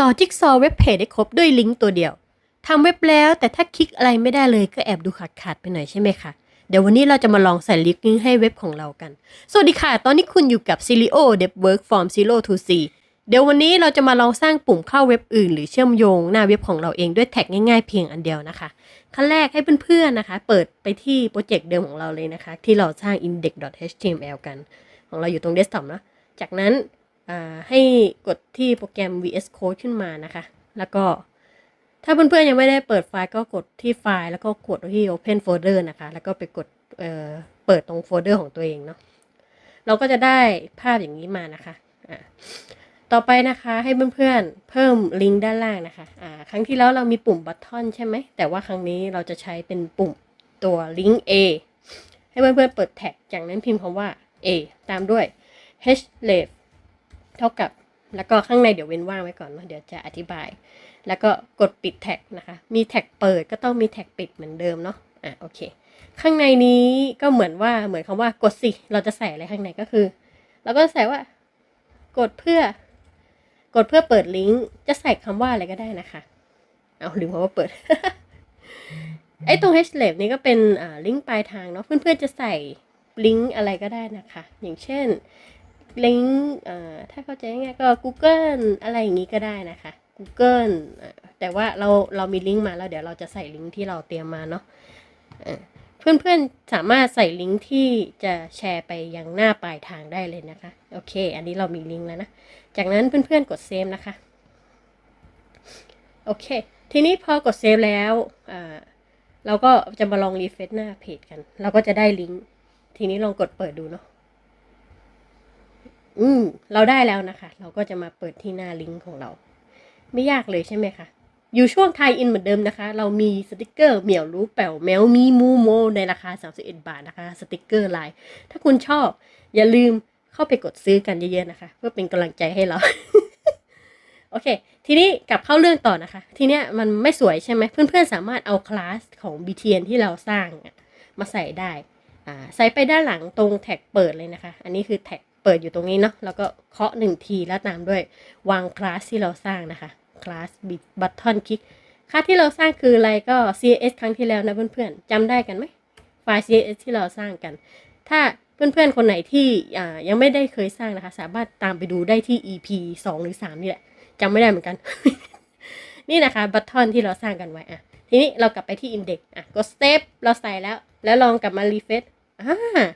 ต่อจิ๊กซอว์เว็บเพจได้ครบด้วยลิงก์ตัวเดียวทำเว็บแล้วแต่ถ้าคลิกอะไรไม่ได้เลยก็แอบดูขาดขาดๆไปหน่อยใช่ไหมคะ เดี๋ยววันนี้เราจะมาลองใส่ลิงก์ให้เว็บของเรากัน สวัสดีค่ะ ตอนนี้คุณอยู่กับ Cilio Dev Work from Zero to C เดี๋ยววันนี้เราจะมาลองสร้างปุ่มเข้าเว็บอื่น หรือเชื่อมโยงหน้าเว็บของเราเองด้วยแท็กง่ายๆเพียงอันเดียวนะคะ ขั้นแรกให้เพื่อนๆนะคะ เปิดไปที่โปรเจกต์เดิมของเราเลยนะคะ ที่เราสร้าง index.html กัน ของเราอยู่ตรงเดสก์ท็อปนะจากนั้น ให้กดที่โปรแกรม VS Code ขึ้นมานะคะ แล้วก็ถ้าเพื่อนๆยังไม่ได้เปิดไฟล์ก็กดที่ไฟล์แล้วก็กดที่ Open Folder นะคะ แล้วก็ไปกดเเปิดตรงโฟลเดอร์ของตัวเองเนาะ เราก็จะได้ภาพอย่างนี้มานะคะอ่าต่อไปนะคะให้เพื่อนๆเพิ่มลิงก์ด้านล่างนะคะอ่าครั้งที่แล้วเรามีปุ่มบัตทอนใช่ไหม แต่ว่าครั้งนี้เราจะใช้เป็นปุ่มตัวลิงก์ A ให้เพื่อนๆเปิดแท็ก จากนั้นพิมพ์คำว่า A ตามด้วย h l e f เท่ากับ แล้วก็ข้างในเดี๋ยวเว้นว่างไว้ก่อนเนาะเดี๋ยวจะอธิบาย แล้วก็กดปิดแท็กนะคะ มีแท็กเปิดก็ต้องมีแท็กปิดเหมือนเดิมเนาะอะโอเค ข้างในนี้ก็เหมือนว่าเหมือนคำว่ากดสิ เราจะใส่อะไรข้างในก็คือเราก็ใส่ว่ากดเพื่อกดเพื่อเปิดลิงก์จะใส่คำว่าอะไรก็ได้นะคะเอาลืมคำว่าเปิดไอ้ตรง h l a b นี้ก็เป็นอ่าลิงก์ปลายทางเนาะเพื่อนๆจะใส่ลิงก์อะไรก็ได้นะคะ อย่างเช่น ลิงก์ถ้าเข้าใจง่ายก็ Google อะไรอย่างนี้ก็ได้นะคะ Google แต่ว่าเราเรามีลิงก์มาแล้วเดี๋ยวเราจะใส่ลิงก์ที่เราเตรียมมาเนาะเพื่อนๆ สามารถใส่ลิงก์ที่จะแชร์ไปยังหน้าปลายทางได้เลยนะคะ โอเค อันนี้เรามีลิงก์แล้วนะ จากนั้นเพื่อนๆ กดเซฟนะคะ โอเค ทีนี้พอกดเซฟแล้วเราก็จะมาลองรีเฟซหน้าเพจกัน เราก็จะได้ลิงก์ ทีนี้ลองกดเปิดดูเนาะ อืมเราได้แล้วนะคะ เราก็จะมาเปิดที่หน้าลิงก์ของเรา ไม่ยากเลยใช่ไหมคะอยู่ช่วงไทยอินเหมือนเดิมนะคะ เรามีสติกเกอร์เหมียวรู้แป๋วแมวมีมูโม ในราคา 31 บาทนะคะ สติกเกอร์ลาย ถ้าคุณชอบ อย่าลืมเข้าไปกดซื้อกันเยอะๆนะคะ เพื่อเป็นกำลังใจให้เรา โอเค ทีนี้กลับเข้าเรื่องต่อนะคะ ทีเนี้ยมันไม่สวยใช่ไหม เพื่อนๆ สามารถเอาคลาสของ BTN ที่เราสร้างมาใส่ได้ ใส่ไปด้านหลังตรงแท็กเปิดเลยนะคะ อันนี้คือแท็ก เปิดอยู่ตรงนี้เนาะแล้วก็เคาะหนึ่งทีแล้วตามด้วยวางคลาสที่เราสร้างนะคะคลาสบิบัตทอนคลิกคลาสที่เราสร้างคืออะไรก็ CSS ครั้งที่แล้วนะเพื่อนๆจำได้กันไหมไฟล์ CSS ที่เราสร้างกัน ถ้าเพื่อนๆ คนไหนที่ยังไม่ได้เคยสร้างนะคะ สามารถตามไปดูได้ที่ EP 2 หรือ 3 นี่แหละจำไม่ได้เหมือนกัน นี่นะคะบัตทอนที่เราสร้างกันไว้อะทีนี้เรากลับไปที่ Index อะกด Step เราใส่แล้ว แล้วลองกลับมา Refresh อ่า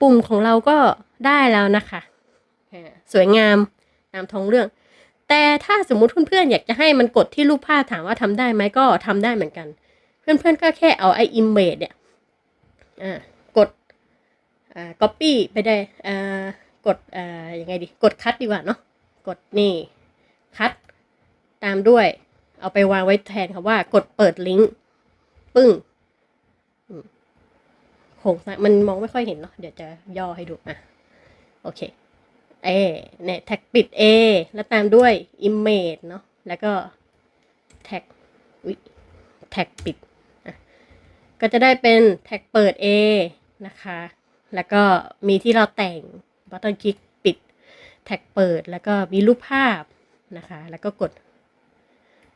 ปุ่มของเราก็ ได้แล้วนะคะอ่าสวยงามตามท้องเรื่อง แต่ถ้าสมมุติเพื่อนๆอยากจะให้มันกดที่รูปภาพถามว่าทำได้ไหมก็ทำได้เหมือนกัน เพื่อนๆก็แค่เอาไอ้ image เนี่ยอ่ากดอ่า copy ไปได้อ่ากดอ่ายังไงดีกดคัดดีกว่าเนาะกดนี่คัดตามด้วย เอาไปวางไว้แทนคำว่ากดเปิดลิงก์ปึ้งอืมโครงสร้างมันมองไม่ค่อยเห็นเนาะเดี๋ยวจะย่อให้ดูอะ โอเค เอเนี่ยแท็กปิด A แล้วตามด้วย image เนาะ แล้วก็แท็กอุ๊ยแท็กปิด ก็จะได้เป็นแท็กเปิด A นะคะ แล้วก็มีที่เราแต่ง button click ปิด แท็กเปิด แล้วก็มีรูปภาพนะคะ แล้วก็กด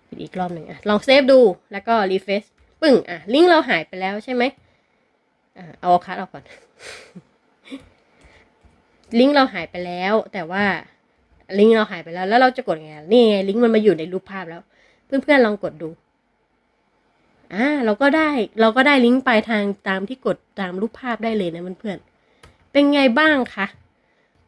ปิดอีกรอบหนึ่งอะลองเซฟดู แล้วก็รีเฟซปึ้ง อะ ลิงก์เราหายไปแล้วใช่ไหมอะเอาคัดออกก่อน ลิงก์เราหายไปแล้ว แต่ว่าลิงก์เราหายไปแล้ว แล้วเราจะกดไงนี่ไงลิงก์มันมาอยู่ในรูปภาพแล้ว เพื่อนๆลองกดดูอ่าเราก็ได้เราก็ได้ลิงก์ปลายทางตามที่กดตามรูปภาพได้เลยนะเพื่อนๆเป็นไงบ้างคะ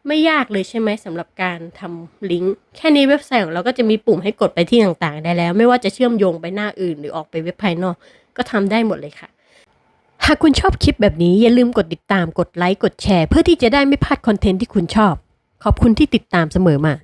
ไม่ยากเลยใช่ไหมสำหรับการทำลิงก์แค่นี้เว็บไซต์ของเราก็จะมีปุ่มให้กดไปที่ต่างๆ ได้แล้ว ไม่ว่าจะเชื่อมโยงไปหน้าอื่นหรือออกไปเว็บภายนอก ก็ทำได้หมดเลยค่ะ หากคุณชอบคลิปแบบนี้อย่าลืมกดติดตามกดไลค์กดแชร์ เพื่อที่จะได้ไม่พลาดคอนเทนต์ที่คุณชอบ ขอบคุณที่ติดตามเสมอมา